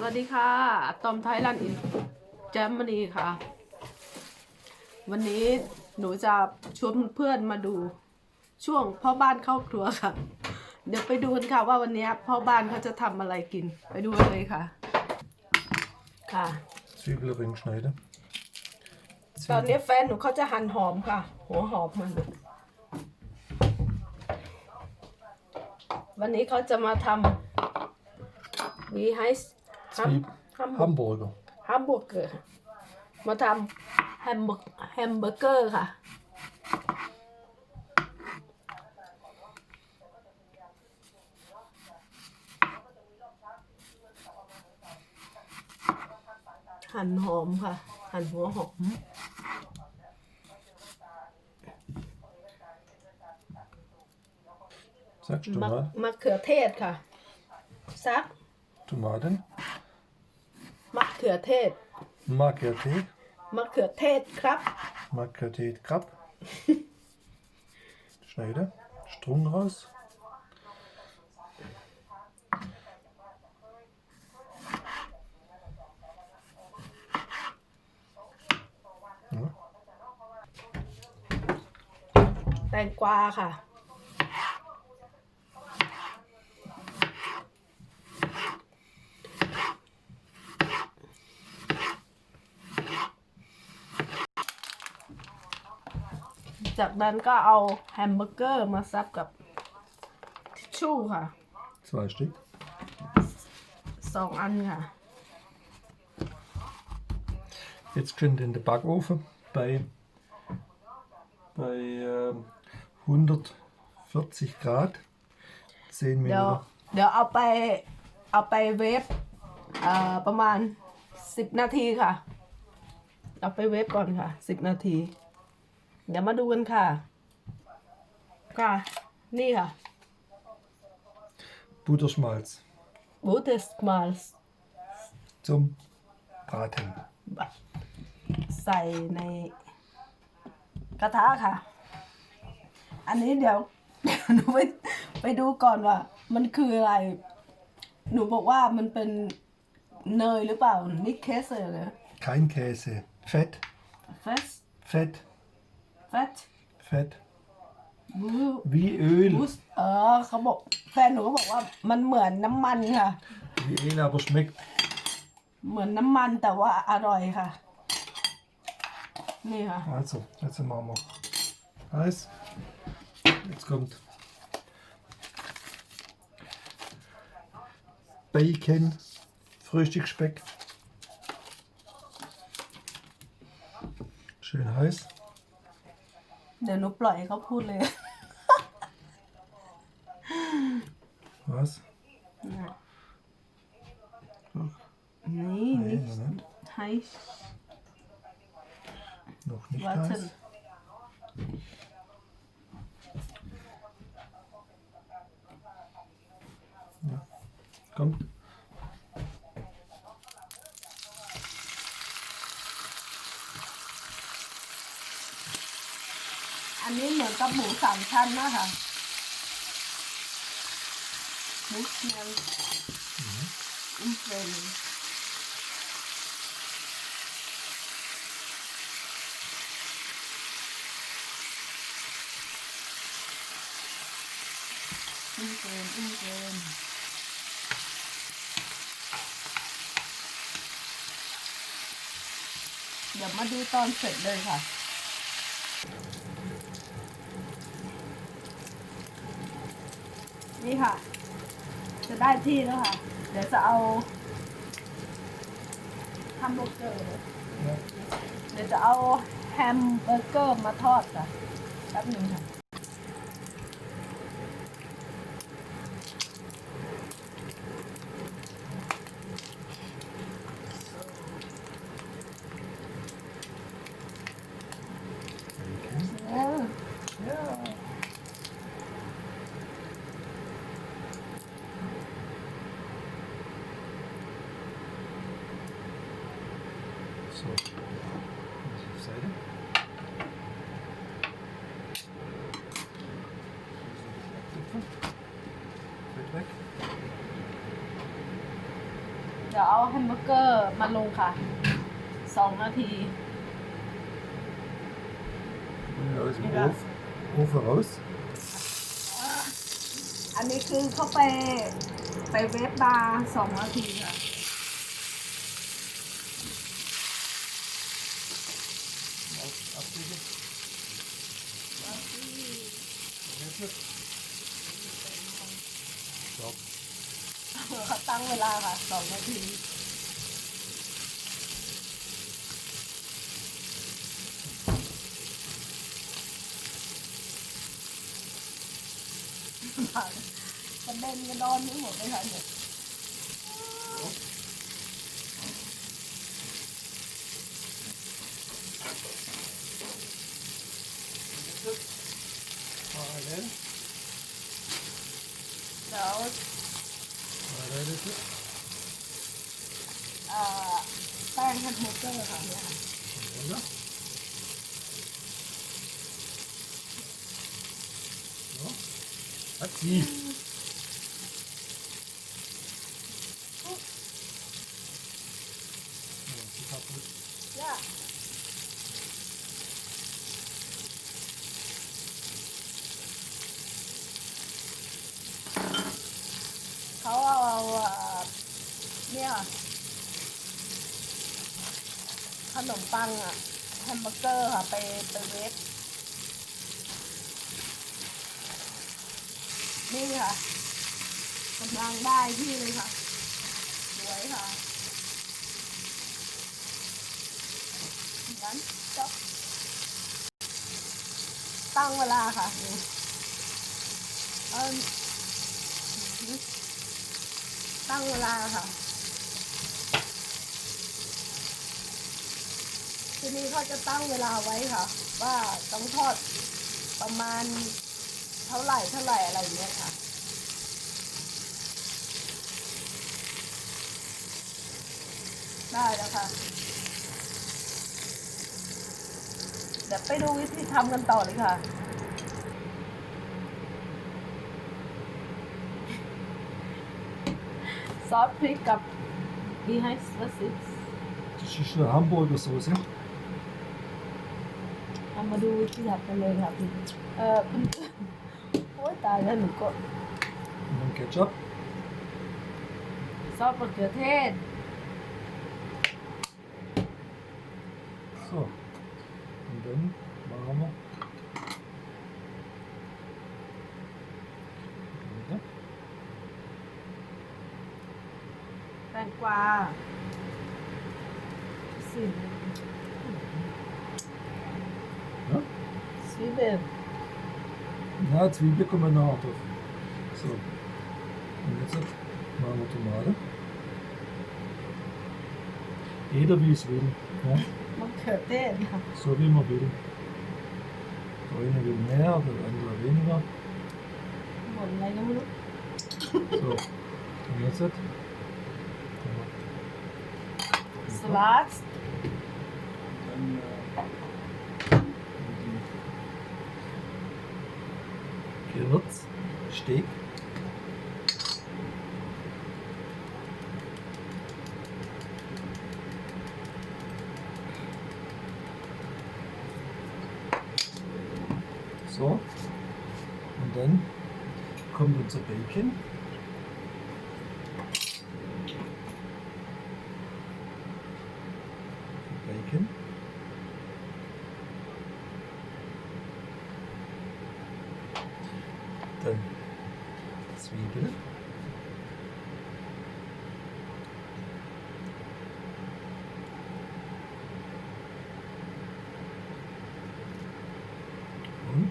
สวัสดีค่ะอะตอมไทยแลนด์อินแจมมานีค่ะ วันนี้หนูจะชวนเพื่อนมาดูช่วงพ่อบ้านเข้าครัวค่ะ เดี๋ยวไปดูกันค่ะว่าวันนี้พ่อบ้านเขาจะทำอะไรกินไปดูกันเลยค่ะ ค่ะ Zwiebelring schneiden. ตอนนี้แฟนหนูเขาจะหั่นหอมค่ะ หัวหอมมันวันนี้เขาจะมาทำวีไฮส์ Zwieb Hamburger. ฮัมเบอร์เกอร์ค่ะมาทำแฮมเบอร์แฮมเบอร์เกอร์ค่ะ หั่นหอมค่ะ หั่นหัวหอม Sagst du มะ mal? มะเขือเทศค่ะ ซัก Tomaten. มะเขือเทศ Markertee. มะเขือเทศครับ Markertee Krab. Schneiden. Strung raus. Ja, แตงกวาค่ะ จากนั้นก็เอาแฮมเบอร์เกอร์มาซับกับทิชชู่ค่ะ zwei Stück. สองอันค่ะ Jetzt könnt ihr in den Backofen bei, bei ähm, 140 Grad 10เดี๋ยว Minuten. เดี๋ยวเอาไปเอาไปเวฟเอ่อประมาณสิบนาทีค่ะ เอาไปเวฟก่อนค่ะสิบนาที เดี๋ยวมาดูกันค่ะ ค่ะ นี่ค่ะ Butterschmalz บูเตสมาล zum Braten. ใส่ในกระทะค่ะ อันนี้เดี๋ยวหนูไปไปดูก่อนว่า มันคืออะไร หนูบอกว่ามันเป็นเนยหรือเปล่า นี่เคสเลย Kein Käse. Fett, เฟส Fett, เฟส Fett. บู Wie Öl. บูสเออเขาบอกแฟนหนูก็บอกว่ามันเหมือนน้ำมันค่ะ Wie Öl, aber schmeckt. เหมือนน้ำมันแต่ว่าอร่อยค่ะ นี่ค่ะ Also, jetzt machen wir Eis. Jetzt kommt Bacon, Frühstücksspeck. Schön heiß. เดี๋ยวหนูปล่อยให้เขาพูดเลย Was? นี่ Nee, นี่ Moment. ให้ Noch nicht Warten. heiß. Ja. Kommt. อันนี้เหมือนกับหมูสามชั้นนะคะหมูเชียงอินเทรนอินเทรนอินเทรนเดี๋ยวมาดูตอนเสร็จเลยค่ะ นี่ค่ะ จะได้ที่แล้วค่ะ เดี๋ยวจะเอาแฮมเบอร์เกอร์ Ja. เดี๋ยวจะเอาแฮมเบอร์เกอร์มาทอดค่ะแป๊บหนึ่งค่ะ เดี๋ยวเอาแฮมเบอร์เกอร์มาลงค่ะ สองนาที Ja, aus dem Ja. Ofen, Ofen raus. อันนี้คือเข้าไปไปเวฟบาร์สองนาทีค่ะ Abbiegen. Stopp. เขาตั้งเวลาค่ะสองนาทีกระเด็นกระดอนทั้งหมดเลยค่ะเนี่ย Parallel. เดี๋ยว Parallel ist es. เอ่อแป้งแฮมเบอร์ เกอร์ค่ะเนี่ยค่ะ Oder? So. Hat sie. Ja, sie kaputt. เนี่ยเขาเอาเอ่อเนี่ยขนม ปังอะแฮมเบอร์เกอร์ค่ะ ไปไปเวฟนี่ค่ะกำลังได้ที่เลยค่ะ สวยค่ะงั้นจบตั้งเวลาค่ะเอิ่มตั้งเวลาค่ะ ทีนี้เขาจะตั้งเวลาไว้ค่ะ ว่าต้องทอดประมาณเท่าไหร่เท่าไหร่อะไรอย่างเงี้ยค่ะได้แล้วค่ะ เดี๋ยวไปดูวิธีทำกันต่อเลยค่ะ ซอสพริกกับดีไฮสซิส Das ist eine Hamburger Soße. เอามาดูวิธีทำกันเลยค่ะพี่เออเพื่อนๆโอ้ยตายแล้วหนูก็ Und dann Ketchup. ซอสมะเขือเทศ So. Und dann machen wir. Weiter. แตงกวาสิ Ja? ซีเบล Ja, Zwiebel kommen nachher drauf. So. Und jetzt machen wir Tomate. Jeder wie es will. Ja? มะเขือเทศค่ะ So wie man will. Der eine will mehr, der andere weniger. หมดอะไรก็ไม่รู้ So. Und jetzt hat. Steak. So. Und dann kommt unser Bacon. Zwiebel. Und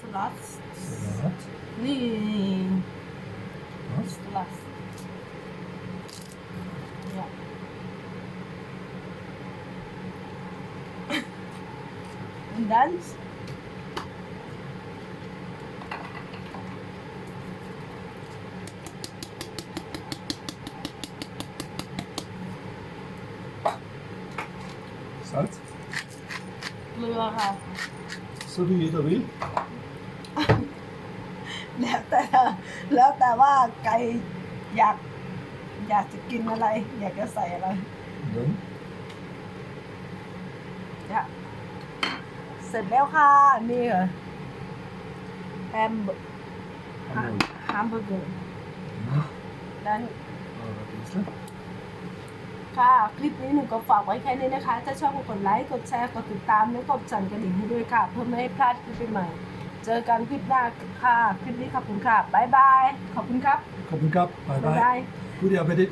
สลัด Salat. นี่ Was? สลัดเนี่ย Und dann Salz. เกลือ ค่ะ So wie jeder will. แล้วแต่แล้วแต่ว่าไก่อยาก อยากจะกินอะไร อยากจะใส่อะไร Und dann เนี่ยเสร็จแล้วค่ะ นี่ค่ะแฮมเบอร์ Hamburg. แฮมเบอร์เกอร์ Ja. ด้าน Ah, was ist das? ค่ะ คลิปนี้หนูก็ฝากไว้แค่นี้นะคะ ถ้าชอบก็กดไลค์กดแชร์กดติดตามและกดสั่นกระดิ่งให้ด้วยค่ะ เพื่อไม่ให้พลาดคลิปใหม่ๆเจอกันคลิปหน้าค่ะคลิปนี้ขอบคุณค่ะบ๊ายบายขอบคุณครับ Kopf und Cup. Bye บ๊าย bye. บาย Gute Appetit.